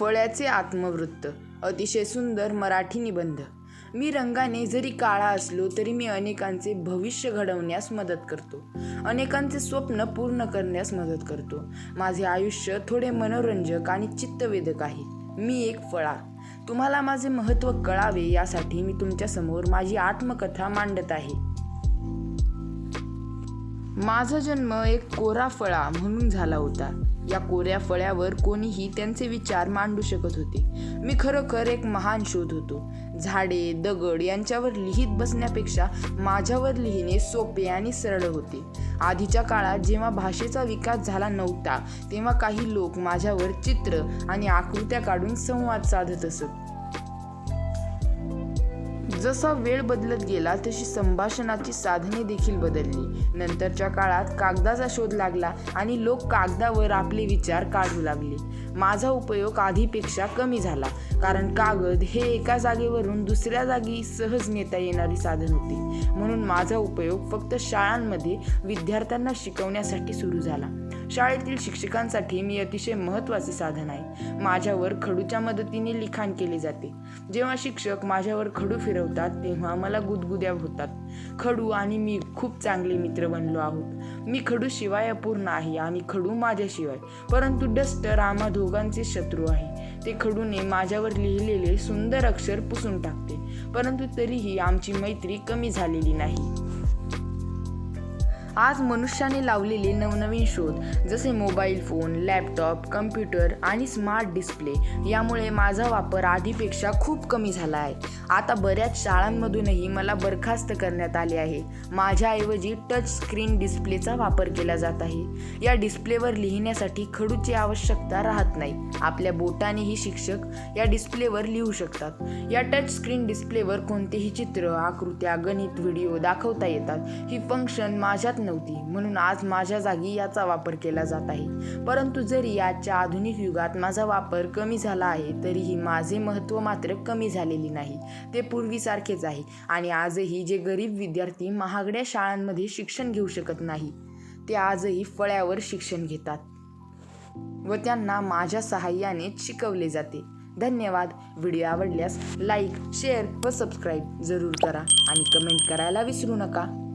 फळ्याचे आत्मवृत्त. अतिशय सुंदर मराठी निबंध. मी रंगाने जरी काळा असलो तरी मी अनेकांचे भविष्य घडवण्यास मदत करतो. अनेकांचे स्वप्न पूर्ण करण्यास मदत करतो. माझे आयुष्य थोडे मनोरंजक आणि चित्तवेधक आहे. मी एक फळा. तुम्हाला माझे महत्त्व कळावे यासाठी मी तुमच्यासमोर माझी आत्मकथा मांडत आहे. माझा जन्म एक कोरा फळा म्हणून झाला होता. या कोऱ्या फळ्यावर कोणीही त्यांचे विचार मांडू शकत होते. मी खरोखर एक महान शोध होतो. झाडे दगड यांच्यावर लिहित बसण्यापेक्षा माझ्यावर लिहिणे सोपे आणि सरळ होते. आधीच्या काळात जेव्हा भाषेचा विकास झाला नव्हता तेव्हा काही लोक माझ्यावर चित्र आणि आकृत्या काढून संवाद साधत असत. जसा वेळ बदलत गेला तशी संभाषणाची साधने देखील बदलली. नंतरच्या काळात कागदाचा शोध लागला आणि लोक कागदावर आपले विचार काढू लागले. माझा उपयोग आधीपेक्षा कमी झाला. कारण कागद हे एका जागेवरून दुसऱ्या जागी सहज नेता येणारी साधन होते. म्हणून माझा उपयोग फक्त शाळांमध्ये विद्यार्थ्यांना शिकवण्यासाठी सुरू झाला. शाळेतील शिक्षकांसाठी मी अतिशय महत्त्वाचे साधन आहे. माझ्यावर खडूच्या मदतीने लिखाण केले जाते. जेव्हा शिक्षक माझ्यावर खडू फिरवतात तेव्हा मला गुदगुद्या होतात. खडू आणि मी खूप चांगले मित्र बनलो आहोत. मी खडू शिवाय अपूर्ण आहे आणि खडू माझ्याशिवाय परंतु डस्टर आम्हा दोघांचे शत्रू आहे. ते खडूने माझ्यावर लिहिलेले सुंदर अक्षर पुसून टाकते परंतु तरीही आमची मैत्री कमी झालेली नाही. आज मनुष्याने लावलेले नवनवीन शोध जसे मोबाईल फोन लॅपटॉप कम्प्युटर आणि स्मार्ट डिस्प्ले यामुळे माझा वापर आधीपेक्षा खूप कमी झाला आहे. आता बऱ्याच शाळांमधूनही मला बरखास्त करण्यात आले आहे. माझ्याऐवजी टच स्क्रीन डिस्प्लेचा वापर केला जात आहे. या डिस्प्लेवर लिहिण्यासाठी खडूची आवश्यकता राहत नाही. आपल्या बोटानेही शिक्षक या डिस्प्लेवर लिहू शकतात. या टच स्क्रीन डिस्प्लेवर कोणतेही चित्र आकृत्या गणित व्हिडिओ दाखवता येतात. ही फंक्शन माझ्यात नव्हती. म्हणून आज माझ्या जागी याचा वापर केला जात आहे. परंतु जरी आजच्या आधुनिक युगात माझा वापर कमी झाला आहे तरीही माझे महत्त्व मात्र कमी झालेले नाही. ते पूर्वीसारखेच आहे आणि आजही जे गरीब विद्यार्थी महागड्या शाळांमध्ये शिक्षण घेऊ शकत नाही ते आजही फळ्यावर शिक्षण घेतात व त्यांना माझ्या सहाय्याने शिकवले जाते. धन्यवाद. व्हिडिओ आवडल्यास लाईक शेअर व सबस्क्राईब जरूर करा आणि कमेंट करायला विसरू नका.